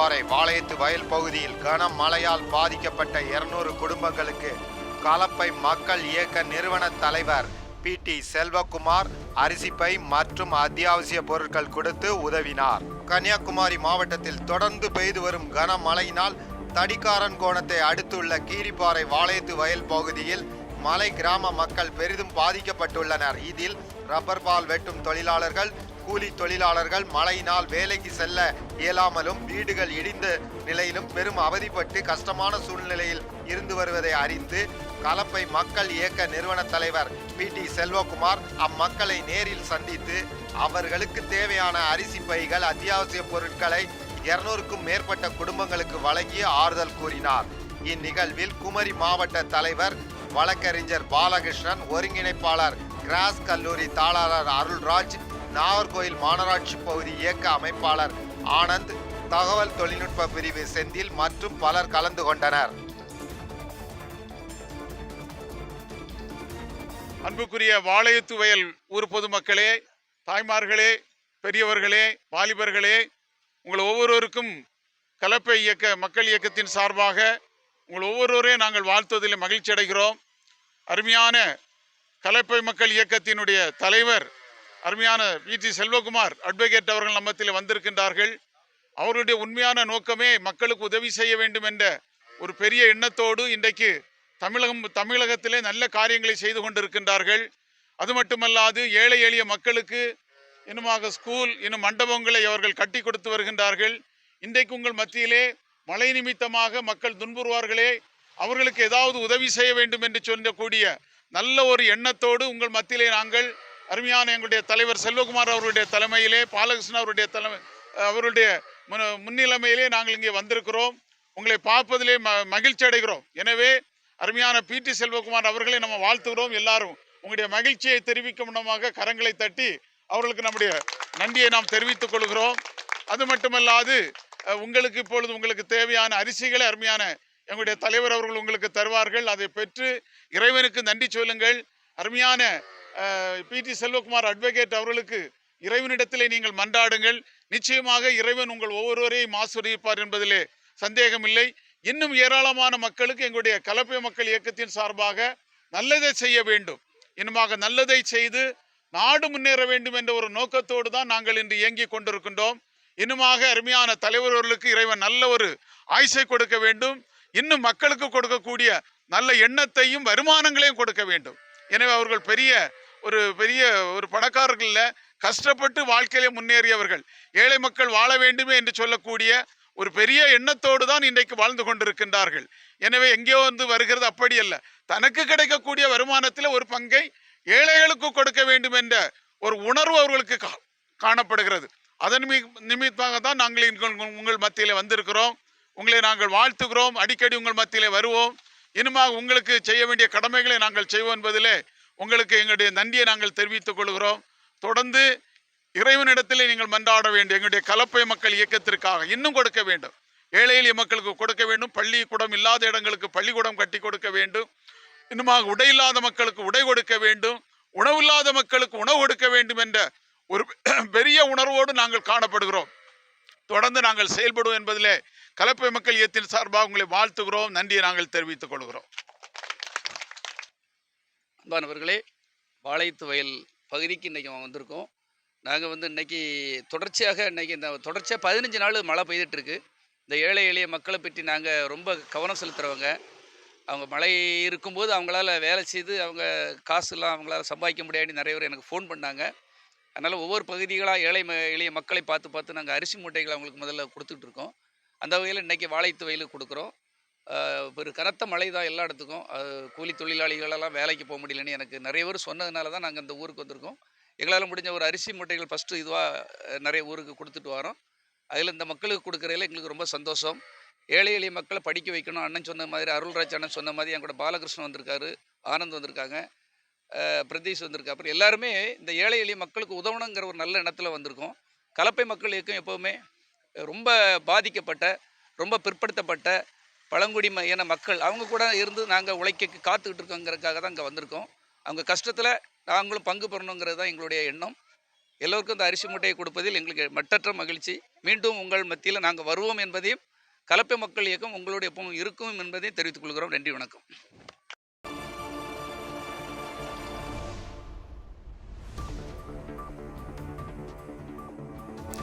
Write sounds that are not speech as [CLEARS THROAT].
TV வாளையத்து வயல் பகுதியில் கனமழையால் பாதிக்கப்பட்ட இருநூறு குடும்பங்களுக்கு கலப்பை மக்கள் இயக்க நிறுவன தலைவர் பி. டி. செல்வகுமார் அரிசிப்பை மற்றும் அத்தியாவசிய பொருட்கள் கொடுத்து உதவினார். கன்னியாகுமரி மாவட்டத்தில் தொடர்ந்து பெய்து வரும் கனமழையினால் தடிக்காரன் கோணத்தை அடுத்துள்ள கீரிப்பாறை வாளையத்து வயல் பகுதியில் மலை கிராம மக்கள் பெரிதும் பாதிக்கப்பட்டுள்ளனர். இதில் ரப்பர் பால் வெட்டும் தொழிலாளர்கள் கூலி தொழிலாளர்கள் மழையினால் வேலைக்கு செல்ல இயலாமலும் வீடுகள் இடிந்த நிலையிலும் பெரும் அவதிப்பட்டு கஷ்டமான சூழ்நிலையில் இருந்து வருவதை அறிந்து கலப்பை மக்கள் இயக்க நிறுவன தலைவர் பி. டி. செல்வகுமார் அம்மக்களை நேரில் சந்தித்து அவர்களுக்கு தேவையான அரிசி பைகள் அத்தியாவசிய பொருட்களை இருநூறுக்கும் மேற்பட்ட குடும்பங்களுக்கு வழங்கி ஆறுதல் கூறினார். இந்நிகழ்வில் குமரி மாவட்ட தலைவர் வழக்கறிஞர் பாலகிருஷ்ணன் ஒருங்கிணைப்பாளர் கிராஸ் கல்லூரி தாளாளர் அருள்ராஜ் நாகர்கோயில் மாநகராட்சி பகுதி இயக்க அமைப்பாளர் ஆனந்த் தகவல் தொழில்நுட்ப பிரிவு செந்தில் மற்றும் பலர் கலந்து கொண்டனர். அன்புக்குரிய வாளையத்துவயல் ஊர் பொதுமக்களே தாய்மார்களே பெரியவர்களே வாலிபர்களே உங்கள் ஒவ்வொருவருக்கும் கலப்பை இயக்க மக்கள் இயக்கத்தின் சார்பாக உங்கள் ஒவ்வொருவரையும் நாங்கள் வாழ்த்துவதில் மகிழ்ச்சி அடைகிறோம். அருமையான கலைப்பை மக்கள் இயக்கத்தினுடைய தலைவர் அருமையான வி. டி. செல்வகுமார் அட்வொகேட் அவர்கள் நம்மத்தில் வந்திருக்கின்றார்கள். அவருடைய உண்மையான நோக்கமே மக்களுக்கு உதவி செய்ய வேண்டும் என்ற ஒரு பெரிய எண்ணத்தோடு இன்றைக்கு தமிழகம் தமிழகத்திலே நல்ல காரியங்களை செய்து கொண்டிருக்கின்றார்கள். அது மட்டுமல்லாது ஏழை எளிய மக்களுக்கு இன்னுமாக ஸ்கூல் இன்னும் மண்டபங்களை அவர்கள் கட்டி கொடுத்து வருகின்றார்கள். இன்றைக்கு உங்கள் மத்தியிலே மழை நிமித்தமாக மக்கள் துன்புறுவார்களே அவர்களுக்கு ஏதாவது உதவி செய்ய வேண்டும் என்று சொல்லக்கூடிய நல்ல ஒரு எண்ணத்தோடு உங்கள் மத்தியிலே நாங்கள் அருமையான எங்களுடைய தலைவர் செல்வகுமார் அவருடைய தலைமையிலே பாலகிருஷ்ணன் அவருடைய தலைமை அவருடைய முன்- முன்னிலைமையிலே நாங்கள் இங்கே வந்திருக்கிறோம். உங்களை பார்ப்பதிலே ம மகிழ்ச்சி அடைகிறோம். எனவே அருமையான பி டி செல்வகுமார் அவர்களை நம்ம வாழ்த்துகிறோம் எல்லாரும். உங்களுடைய மகிழ்ச்சியை தெரிவிக்கும் விடமாக கரங்களை தட்டி அவர்களுக்கு நம்முடைய நன்றியை நாம் தெரிவித்துக் கொள்கிறோம். அது மட்டுமல்லாது உங்களுக்கு இப்பொழுது உங்களுக்கு தேவையான அரிசிகளை அருமையான எங்களுடைய தலைவர் அவர்கள் உங்களுக்கு தருவார்கள். அதை பெற்று இறைவனுக்கு நன்றி சொல்லுங்கள். அருமையான பி டி செல்வகுமார் அட்வொகேட் அவர்களுக்கு இறைவனிடத்திலே நீங்கள் மன்றாடுங்கள். நிச்சயமாக இறைவன் உங்கள் ஒவ்வொருவரையும் ஆசிரியப்பார் என்பதிலே சந்தேகமில்லை. இன்னும் ஏராளமான மக்களுக்கு எங்களுடைய கலப்பை மக்கள் இயக்கத்தின் சார்பாக நல்லதை செய்ய வேண்டும். இன்னுமாக நல்லதை செய்து நாடு முன்னேற வேண்டும் என்ற ஒரு நோக்கத்தோடு தான் நாங்கள் இன்று இயங்கிக் கொண்டிருக்கின்றோம். இன்னுமாக அருமையான தலைவர்களுக்கு இறைவன் நல்ல ஒரு ஆயுசை கொடுக்க வேண்டும். இன்னும் மக்களுக்கு கொடுக்கக்கூடிய நல்ல எண்ணத்தையும் வருமானங்களையும் கொடுக்க வேண்டும். எனவே அவர்கள் பெரிய ஒரு பெரிய ஒரு பணக்காரர்களில் கஷ்டப்பட்டு வாழ்க்கையிலே முன்னேறியவர்கள். ஏழை மக்கள் வாழ வேண்டுமே என்று சொல்லக்கூடிய ஒரு பெரிய எண்ணத்தோடு தான் இன்றைக்கு வாழ்ந்து கொண்டிருக்கின்றார்கள். எனவே எங்கேயோ வந்து வருகிறது. அப்படி அல்ல. தனக்கு கிடைக்கக்கூடிய வருமானத்தில் ஒரு பங்கை ஏழைகளுக்கு கொடுக்க வேண்டும் என்ற ஒரு உணர்வு அவர்களுக்கு கா- காணப்படுகிறது. அதன் நிமித்தமாக தான் நாங்கள் இங்கு உங்கள் மத்தியில் மத்தியிலே வந்திருக்கிறோம். உங்களை நாங்கள் வாழ்த்துகிறோம். அடிக்கடி உங்கள் மத்தியிலே வருவோம். இனிமாக உங்களுக்கு செய்ய வேண்டிய கடமைகளை நாங்கள் செய்வோம் என்பதிலே உங்களுக்கு எங்களுடைய நன்றியை நாங்கள் தெரிவித்துக் கொள்கிறோம். தொடர்ந்து இறைவனிடத்திலே நீங்கள் மன்றாட வேண்டும் எங்களுடைய கலப்பை மக்கள் இயக்கத்திற்காக இன்னும் கொடுக்க வேண்டும். ஏழை எளிய மக்களுக்கு கொடுக்க வேண்டும். பள்ளிக்கூடம் இல்லாத இடங்களுக்கு பள்ளிக்கூடம் கட்டி கொடுக்க வேண்டும். இன்னுமாக உடை இல்லாத மக்களுக்கு உடை கொடுக்க வேண்டும். உணவில்லாத மக்களுக்கு உணவு கொடுக்க வேண்டும் என்ற ஒரு [CLEARS THROAT] பெரிய உணர்வோடு நாங்கள் காணப்படுகிறோம். தொடர்ந்து நாங்கள் செயல்படுவோம் என்பதிலே கலப்பை மக்கள் இயத்தின் சார்பாக உங்களை வாழ்த்துகிறோம். நன்றியை நாங்கள் தெரிவித்துக் கொள்கிறோம். அன்பானவர்களே வாழைத்து வயல் பகுதிக்கு இன்றைக்கி வந்திருக்கோம். நாங்கள் வந்து இன்றைக்கி தொடர்ச்சியாக இன்னைக்கு இந்த தொடர்ச்சியாக பதினஞ்சு நாள் மழை பெய்துட்ருக்கு இந்த ஏழை எளிய மக்களை பற்றி நாங்கள் ரொம்ப கவனம் செலுத்துகிறவங்க அவங்க மழை இருக்கும்போது அவங்களால வேலை செய்து அவங்க காசுலாம் அவங்களால சம்பாதிக்க முடியாது நிறைய பேர் எனக்கு ஃபோன் பண்ணாங்க. அதனால் ஒவ்வொரு பகுதிகளாக ஏழை ம எளிய மக்களை பார்த்து பார்த்து நாங்கள் அரிசி மூட்டைகளை அவங்களுக்கு முதல்ல கொடுத்துட்டு இருக்கோம். அந்த வகையில் இன்றைக்கி வாழைத்து வயலுக்கு கொடுக்குறோம் ஒரு கனத்த மழை தான் எல்லா இடத்துக்கும். கூலி தொழிலாளிகளெல்லாம் வேலைக்கு போக முடியலன்னு எனக்கு நிறைய பேர் சொன்னதுனால தான் நாங்கள் இந்த ஊருக்கு வந்திருக்கோம். எங்களால் முடிஞ்ச ஒரு அரிசி மூட்டைகள் ஃபஸ்ட்டு இதுவாக நிறைய ஊருக்கு கொடுத்துட்டு வரோம். அதில் இந்த மக்களுக்கு கொடுக்குறதுல எங்களுக்கு ரொம்ப சந்தோஷம். ஏழை எளிய மக்களை படிக்க வைக்கணும். அண்ணன் சொன்ன மாதிரி அருள்ராஜ் அண்ணன் சொன்ன மாதிரி என் கூட பாலகிருஷ்ணன் வந்திருக்காரு ஆனந்த் வந்திருக்காங்க. பிரதீஷ் வந்திருக்கா அப்புறம் எல்லாருமே இந்த ஏழை எளிய மக்களுக்கு உதவணுங்கிற ஒரு நல்ல எண்ணத்தில் வந்திருக்கோம். கலப்பை மக்கள் இயக்கம் எப்போவுமே ரொம்ப பாதிக்கப்பட்ட ரொம்ப பிற்படுத்தப்பட்ட பழங்குடி என மக்கள் அவங்க கூட இருந்து நாங்கள் உழைக்க காத்துக்கிட்டு இருக்கோங்கிறதுக்காக தான் இங்கே வந்திருக்கோம். அவங்க கஷ்டத்தில் நாங்களும் பங்கு பெறணுங்கிறது தான் எங்களுடைய எண்ணம். எல்லோருக்கும் இந்த அரிசி மூட்டையை கொடுப்பதில் எங்களுக்கு மட்டற்ற மகிழ்ச்சி. மீண்டும் உங்கள் மத்தியில் நாங்கள் வருவோம் என்பதையும் கலப்பை மக்கள் இயக்கம் உங்களுடைய எப்பவும் இருக்கும் என்பதையும் தெரிவித்துக் கொள்கிறோம். நன்றி வணக்கம்.